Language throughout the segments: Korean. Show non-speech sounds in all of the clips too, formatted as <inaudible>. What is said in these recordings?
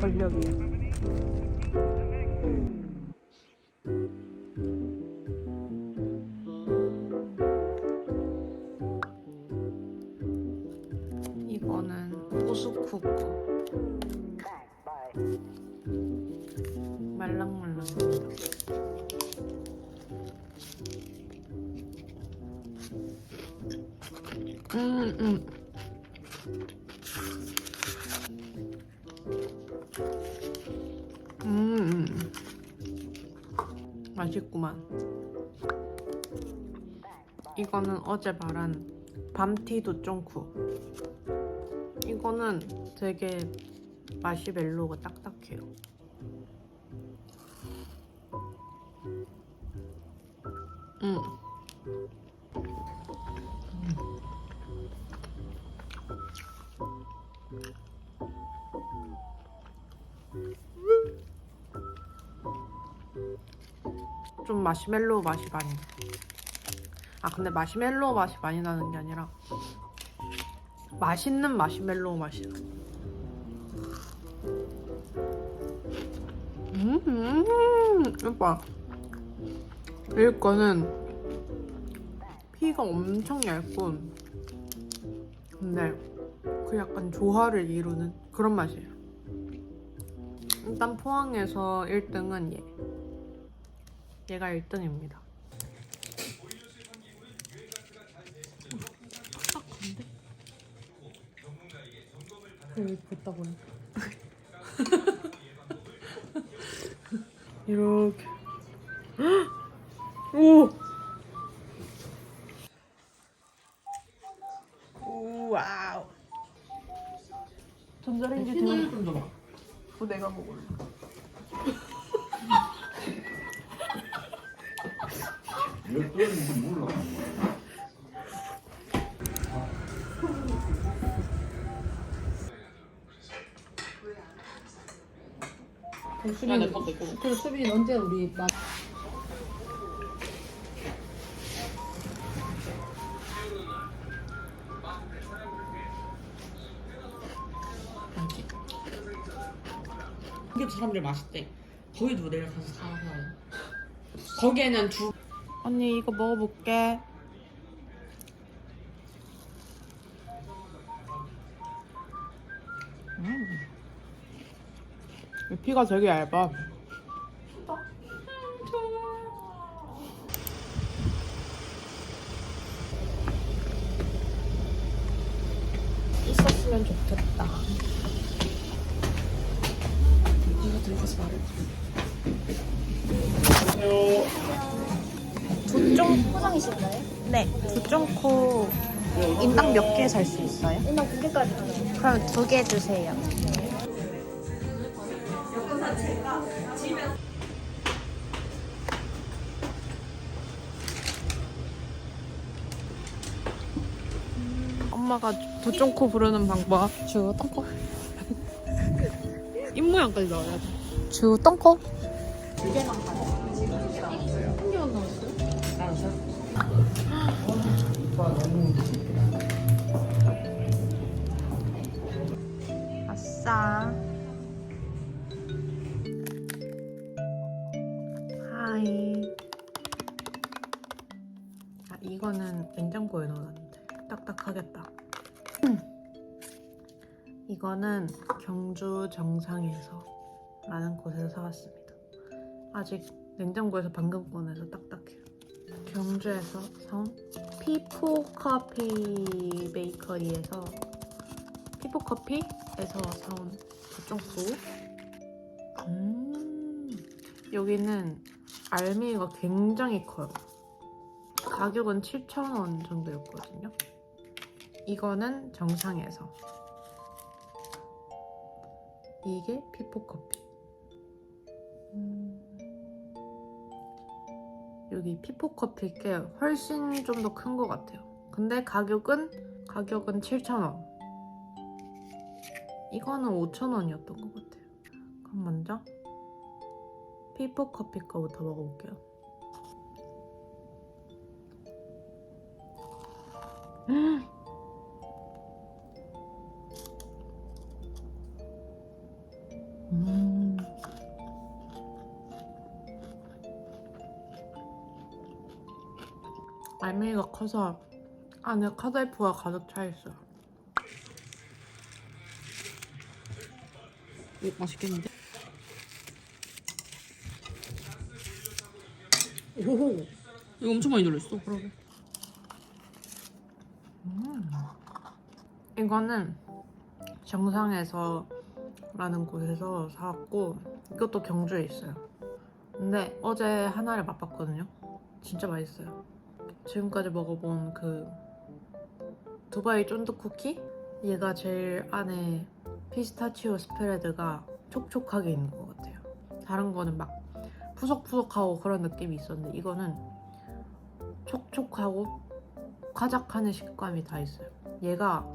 권력이야. 이거는 호수쿠쿠. 말랑말랑 음, 음. 음, 음. 맛있구만. 이거는 어제 말한 밤티도 쫑쿠. 이거는 되게 마시멜로가 딱딱해요. 음. 좀 마시멜로우 맛이 많이 나. 아 근데 마시멜로우 맛이 많이 나는 게 아니라 맛있는 마시멜로우 맛이 나. 음, 음, 오빠. 이 거는 피가 엄청 얇고, 근데 그 약간 조화를 이루는 그런 맛이에요. 일단 포항에서 1등은 얘. 얘가 1등입니다. 딱딱한데? 여기 붓다 보니까. 이렇게. <gasps> 오! 오, 와우. 전자레인지 등. 어, 내가 먹을래. 몇 돈인지 몰라. 그 수빈, 그 언제 우리 막 거기 사람들 맛있대. 거기도 내일 가서 사와요. 거기에는 두. 언니 이거 먹어볼게. 음. 이 피가 되게 얇아. 있었으면 좋겠다. 이거 들고서 말해. 두쫑 포장이신가요? 네, 두쫑코 인당 몇 개 살 수 있어요? 일단 두 개까지. 그럼 두 개 주세요. 엄마가 두쫑코 부르는 방법. 주 똥코 입 모양까지 나와야 돼. 주 똥코 아싸. 하이. 아, 이거는 냉장고에 넣어놨는데 딱딱하겠다. 음. 이거는 경주 정상에서 라는 곳에서 사왔습니다. 아직 냉장고에서 방금 꺼내서 딱딱해요. 경주에서 사온 피포 커피 베이커리에서 피포 커피에서 사온 두쫑코. 음, 여기는 알맹이가 굉장히 커요. 가격은 7,000원 정도였거든요. 이거는 정상에서. 이게 피포 커피. 음, 여기 피포 커피 게 훨씬 좀 더 큰 것 같아요. 근데 가격은 가격은 7,000원. 이거는 5,000원이었던 것 같아요. 그럼 먼저 피포 커피 거부터 먹어볼게요. 음. 알맹이가 커서 안에 카다이프가 가득 차 있어요. 오, 맛있겠는데? 오, 이거 엄청 많이 들어있어. 그러게. 이거는 정상에서 라는 곳에서 사왔고 이것도 경주에 있어요. 근데 어제 하나를 맛봤거든요. 진짜 맛있어요. 지금까지 먹어본 그 두바이 쫀득 쿠키 얘가 제일 안에 피스타치오 스프레드가 촉촉하게 있는 것 같아요. 다른 거는 막 푸석푸석하고 그런 느낌이 있었는데 이거는 촉촉하고 과작하는 식감이 다 있어요. 얘가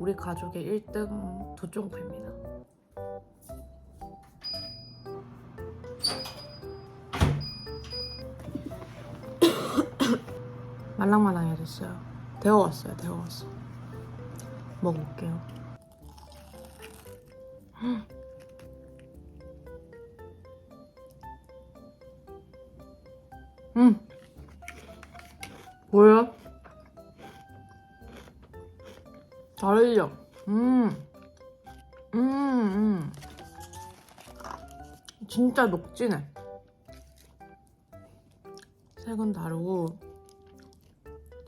우리 가족의 1등 두쫑파입니다. 말랑말랑해졌어요. 데워왔어요, 데워왔어. 먹어볼게요. 음. 뭐야? 다르죠? 음. 음, 음. 진짜 녹진해. 색은 다르고,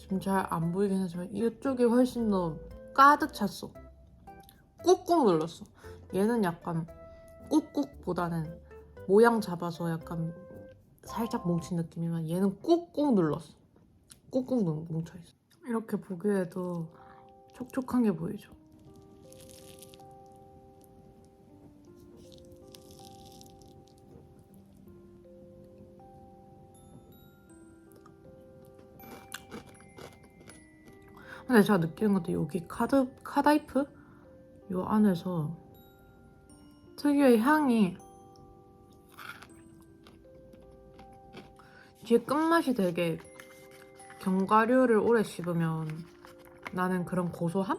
지금 잘 안 보이긴 하지만, 이쪽이 훨씬 더 가득 찼어. 꾹꾹 눌렀어. 얘는 약간 꾹꾹보다는 모양 잡아서 약간 살짝 뭉친 느낌이면 얘는 꾹꾹 눌렀어. 꾹꾹 눌- 뭉쳐있어. 이렇게 보기에도 촉촉한 게 보이죠? 근데 제가 느끼는 것도 여기 카드, 카다이프? 요 안에서 특유의 향이 뒤에 끝맛이 되게 견과류를 오래 씹으면 나는 그런 고소함?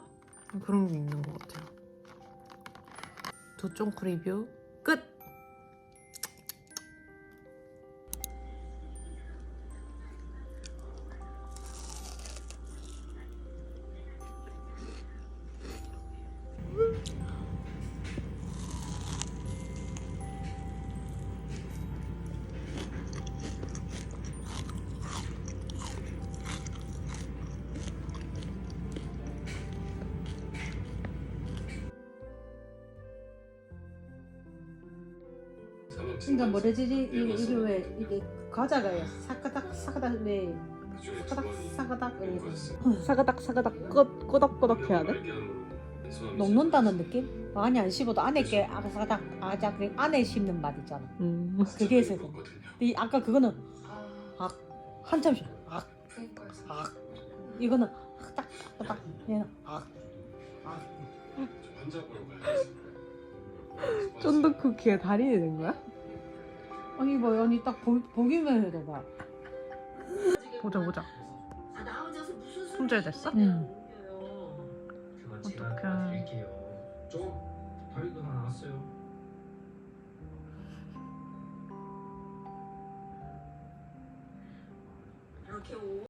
그런 게 있는 것 같아요. 두쫑크 리뷰 끝! 그러니까 뭐래지 이게, 이게 왜 이게 과자가 사가닥 사가닥 왜 사가닥 사가닥. 이러고 사가닥 사가닥. 끄, 끄덕끄덕 해야 돼? 녹는다는 느낌? 많이 안 씹어도 안에 게 아삭아삭 아작 그 안에 씹는 맛 있잖아. 음. 그게 있어야 돼 근데 이 아까 그거는 악 한참 씹 악, 악. 이거는 딱딱 얘는 악, 악. 쫀득 쿠키에 달인이 된 거야? 아니 뭐, 봐 연이 딱 보, 보기만 해도 봐. 보자 보자. 손절됐어? 응. 어떡해. 좀 다리도 다 나왔어요. 이렇게